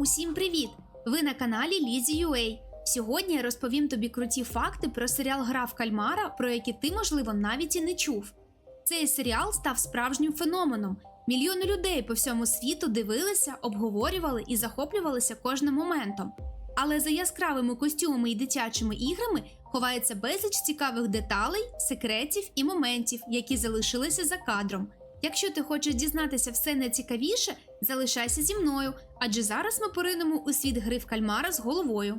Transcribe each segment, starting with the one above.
Усім привіт! Ви на каналі Лізі UA. Сьогодні я розповім тобі круті факти про серіал Гра в кальмара, про які ти, можливо, навіть і не чув. Цей серіал став справжнім феноменом. Мільйони людей по всьому світу дивилися, обговорювали і захоплювалися кожним моментом. Але за яскравими костюмами і дитячими іграми ховається безліч цікавих деталей, секретів і моментів, які залишилися за кадром. Якщо ти хочеш дізнатися все найцікавіше, залишайся зі мною, адже зараз ми поринемо у світ гри в кальмара з головою.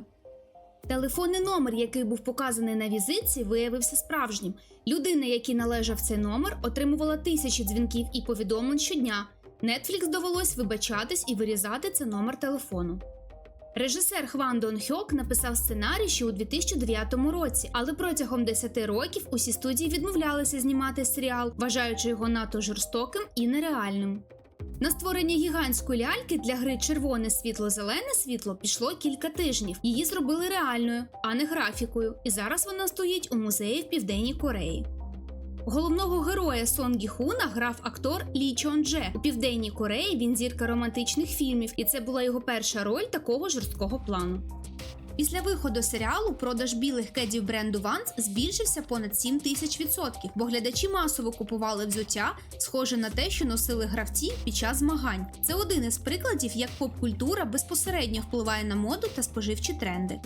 Телефонний номер, який був показаний на візитці, виявився справжнім. Людина, якій належав цей номер, отримувала тисячі дзвінків і повідомлень щодня. Netflix довелось вибачатись і вирізати цей номер телефону. Режисер Хван Дон Хьок написав сценарій ще у 2009 році, але протягом 10 років усі студії відмовлялися знімати серіал, вважаючи його надто жорстоким і нереальним. На створення гігантської ляльки для гри червоне світло, зелене світло пішло кілька тижнів. Її зробили реальною, а не графікою, і зараз вона стоїть у музеї в Південній Кореї. Головного героя Сон Гі Хуна грав актор Лі Чон Дже. У південній Кореї він зірка романтичних фільмів, і це була його перша роль такого жорсткого плану. Після виходу серіалу продаж білих кедів бренду Vans збільшився понад 7 тисяч відсотків, бо глядачі масово купували взуття, схоже на те, що носили гравці під час змагань. Це один із прикладів, як поп-культура безпосередньо впливає на моду та споживчі тренди.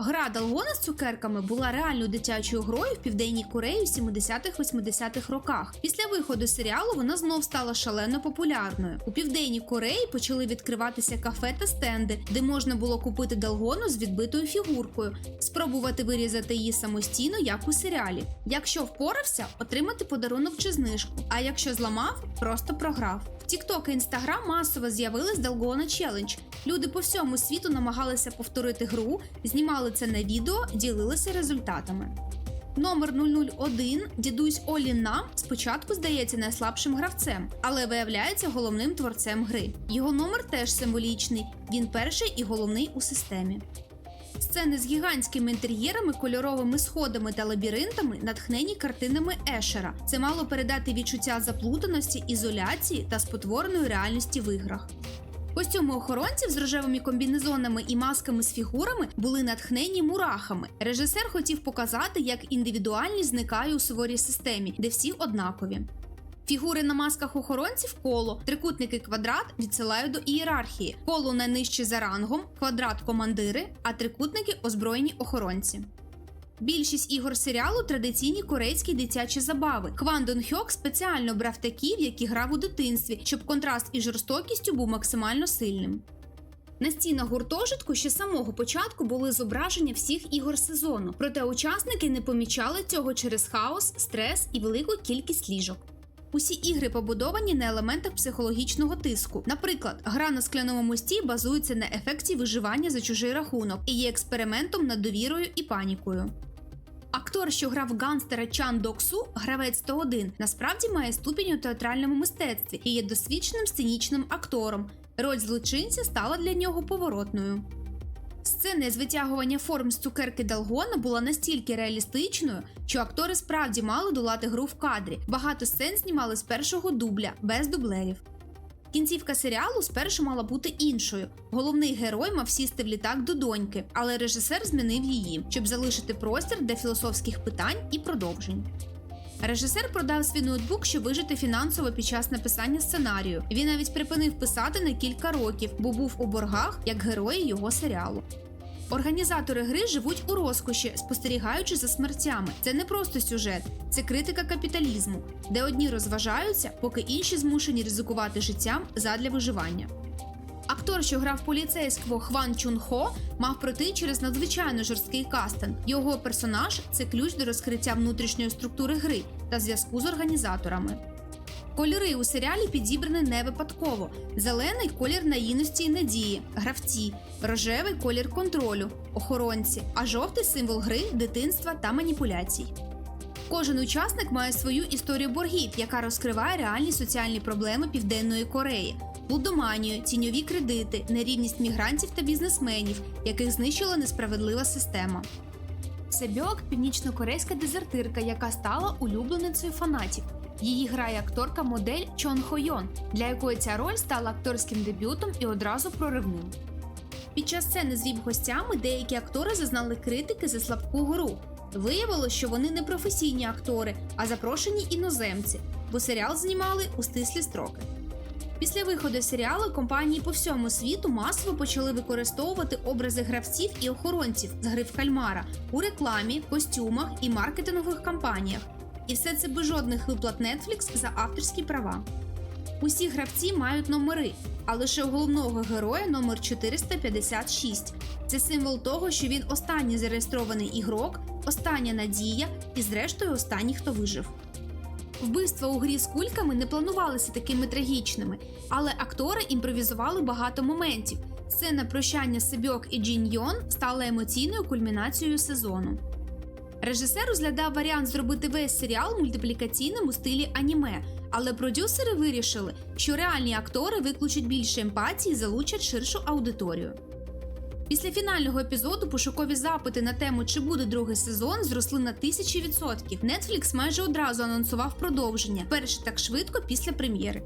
Гра Далгона з цукерками була реальною дитячою грою в південній Кореї в 70-80-х роках. Після виходу серіалу вона знов стала шалено популярною. У південній Кореї почали відкриватися кафе та стенди, де можна було купити далгону з відбитою фігуркою, спробувати вирізати її самостійно, як у серіалі. Якщо впорався, отримати подарунок чи знижку. А якщо зламав, просто програв. TikTok і Instagram масово з'явилась Dalgona Challenge. Люди по всьому світу намагалися повторити гру, знімали це на відео, ділилися результатами. Номер 001 дідусь Олі Нам спочатку здається найслабшим гравцем, але виявляється головним творцем гри. Його номер теж символічний, він перший і головний у системі. Сцени з гігантськими інтер'єрами, кольоровими сходами та лабіринтами натхнені картинами Ешера. Це мало передати відчуття заплутаності, ізоляції та спотвореної реальності в іграх. Костюми охоронців з рожевими комбінезонами і масками з фігурами були натхнені мурахами. Режисер хотів показати, як індивідуальність зникає у суворій системі, де всі однакові. Фігури на масках охоронців коло, трикутники квадрат відсилають до ієрархії. Коло найнижче за рангом, квадрат командири, а трикутники озброєні охоронці. Більшість ігор серіалу традиційні корейські дитячі забави. Хван Дон Хьок спеціально брав такі, в які грав у дитинстві, щоб контраст із жорстокістю був максимально сильним. На стінах гуртожитку ще з самого початку були зображення всіх ігор сезону, проте учасники не помічали цього через хаос, стрес і велику кількість ліжок. Усі ігри побудовані на елементах психологічного тиску. Наприклад, гра на скляному мості базується на ефекті виживання за чужий рахунок і є експериментом над довірою і панікою. Актор, що грав ганстера Чан Доксу, гравець 101, насправді має ступінь у театральному мистецтві і є досвідченим сценічним актором. Роль злочинця стала для нього поворотною. Сцена з витягування форм з цукерки Далгона була настільки реалістичною, що актори справді мали долати гру в кадрі. Багато сцен знімали з першого дубля, без дублерів. Кінцівка серіалу спершу мала бути іншою. Головний герой мав сісти в літак до доньки, але режисер змінив її, щоб залишити простір для філософських питань і продовжень. Режисер продав свій ноутбук, щоб вижити фінансово під час написання сценарію. Він навіть припинив писати на кілька років, бо був у боргах як герої його серіалу. Організатори гри живуть у розкоші, спостерігаючи за смертями. Це не просто сюжет, це критика капіталізму, де одні розважаються, поки інші змушені ризикувати життям задля виживання. Актор, що грав поліцейського Хван Чун Хо, мав пройти через надзвичайно жорсткий кастинг. Його персонаж це ключ до розкриття внутрішньої структури гри та зв'язку з організаторами. Кольори у серіалі підібрані не випадково: зелений колір наївності і надії, гравці, рожевий колір контролю, охоронці, а жовтий символ гри, дитинства та маніпуляцій. Кожен учасник має свою історію боргів, яка розкриває реальні соціальні проблеми Південної Кореї, лудоманію, тіньові кредити, нерівність мігрантів та бізнесменів, яких знищила несправедлива система. Себьок північнокорейська дезертирка, яка стала улюбленицею фанатів. Її грає акторка модель Чон Хойон, для якої ця роль стала акторським дебютом і одразу проривним. Під час сцени з віп-гостями деякі актори зазнали критики за слабку гру. Виявилось, що вони не професійні актори, а запрошені іноземці, бо серіал знімали у стислі строки. Після виходу серіалу компанії по всьому світу масово почали використовувати образи гравців і охоронців з гри в кальмара у рекламі, костюмах і маркетингових кампаніях. І все це без жодних виплат Netflix за авторські права. Усі гравці мають номери, а лише у головного героя номер 456. Це символ того, що він останній зареєстрований ігрок, остання надія і, зрештою, останній, хто вижив. Вбивства у грі з кульками не планувалися такими трагічними, але актори імпровізували багато моментів. Сцена прощання Себьок і Джін Йон стала емоційною кульмінацією сезону. Режисер розглядав варіант зробити весь серіал мультиплікаційним у стилі аніме, але продюсери вирішили, що реальні актори викличуть більше емпатії і залучать ширшу аудиторію. Після фінального епізоду пошукові запити на тему, чи буде другий сезон, зросли на тисячі відсотків. Netflix майже одразу анонсував продовження, перше так швидко після прем'єри.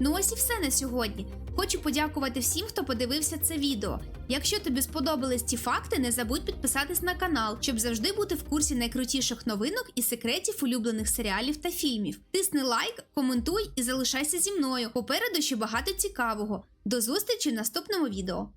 Ну ось і все на сьогодні. Хочу подякувати всім, хто подивився це відео. Якщо тобі сподобались ці факти, не забудь підписатись на канал, щоб завжди бути в курсі найкрутіших новинок і секретів улюблених серіалів та фільмів. Тисни лайк, коментуй і залишайся зі мною. Попереду ще багато цікавого. До зустрічі в наступному відео.